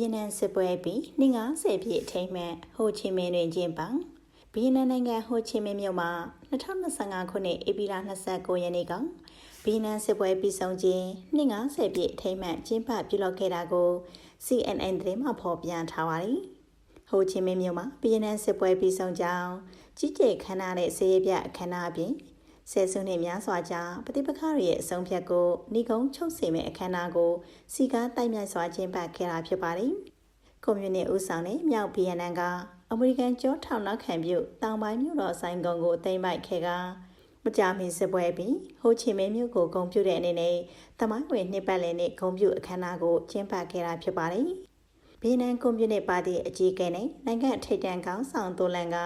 ယက်နမ်စစ်ပွဲပြီး250ပြည့်အထိမ်းအမှတ်ဟိုချီမင်းတွင်ကျင်းပဗီယက်နမ်နိုင်ငံဟိုချီမင်းမြို့မှာ2025ခုနှစ်ဧပြီလ29ရက်နေ့ကဗီယက်နမ်စစ်ပွဲပြီးဆုံးခြင်း250ပြည့်အထိမ်းအမှတ်ကျင်းပပြုလုပ်ခဲ့တာကို CNN သတင်းမှဖော်ပြထားပါတယ်။ဟိုချီမင်းမြို့မှာဗီယက်နမ်စစ်ပွဲပြီးဆုံးကြောင်းကြီးကျယ်ခမ်းနားတဲ့ဆေးရပြအခမ်းအနားအပြင် ဆယ်စုနှစ်များစွာကြာပဋိပက္ခတွေရဲ့အဆုံးဖြတ်ကိုဏီကုံချုပ်စေမယ့်အခမ်းအနားကိုစီကားတိုက်မြိုက်စွာကျင်းပခဲ့တာဖြစ်ပါတယ်။ကွန်မြူနစ်ဦးဆောင်တဲ့မြောက်ဗီယက်နမ်ကအမေရိကန်ကြောထောင်နောက်ခံပြုတောင်ပိုင်းမြို့တော်ဆိုင်ကုန်းကိုသိမ်းပိုက်ခဲ့ကမကြာမီစစ်ပွဲပြီးဟိုချီမင်းမြို့ကိုဂုံပြုတဲ့အနေနဲ့တမိုင်းဝင်နှစ်ပတ်လည်နဲ့ဂုံပြုအခမ်းအနားကိုကျင်းပခဲ့တာဖြစ်ပါတယ်။ဗီယက်နမ်ကွန်မြူနစ်ပါတီအကြီးအကဲနဲ့နိုင်ငံထိပ်တန်းခေါင်းဆောင်တိုလန်က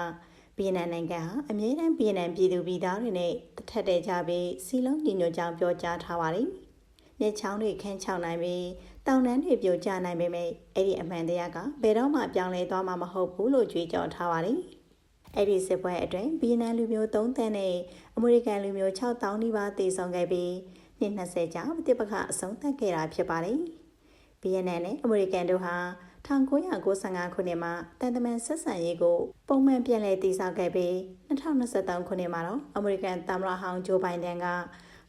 ဗီယက်နမ်နိုင်ငံဟာအမြဲတမ်းဗီယက်နမ်ပြည်သူပြည်သားတွေနဲ့တထက်တဲ့ကြပြီးစီလုံးညီညွတ်ကြောင်းပြောကြားထားပါတယ်။နေချောင်းတွေခန်းချောင်းနိုင်ပြီးတောင်တန်းတွေပြိုကျနိုင်ပေမဲ့အဲ့ဒီအမှန်တရားကဘယ်တော့မှပြောင်းလဲသွားမှာမဟုတ်ဘူးလို့ကြွေးကြော်ထားပါတယ်။အဲ့ဒီစစ်ပွဲအတွင်းဗီယက်နမ်လူမျိုး3တန်းနဲ့အမေရိကန်လူမျိုး6000နီးပါးသေဆုံးခဲ့ပြီးနှစ်20ကြာပဋိပက္ခအဆုံးသတ်ခဲ့တာဖြစ်ပါတယ်။ဗီယက်နမ်နဲ့အမေရိကန်တို့ဟာ 1995ခုနှစ်မှာတန်တမန်ဆက်ဆံရေးကိုပုံမှန်ပြန်လည်တည်ဆောက်ခဲ့ပြီး2023ခုနှစ်မှာတော့အမေရိကန်သမ္မတဟောင်းဂျိုဘိုင်ဒန်က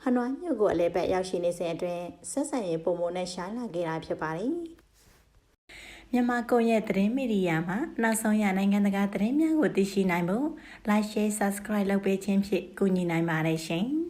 ဟနွိုင်းမြို့ကိုအလဲပတ်ရောက်ရှိနေစဉ်အတွင်းဆက်ဆံရေးပုံမနဲ့ရှားလာခဲ့တာဖြစ်ပါတယ်။မြန်မာကွန်ရက်သတင်းမီဒီယာမှာနောက်ဆုံးရနိုင်ငံတကာသတင်းများကိုသိရှိနိုင်ဖို့ Like Share Subscribe လုပ်ပေးခြင်းဖြင့်ကူညီနိုင်ပါတယ်ရှင်။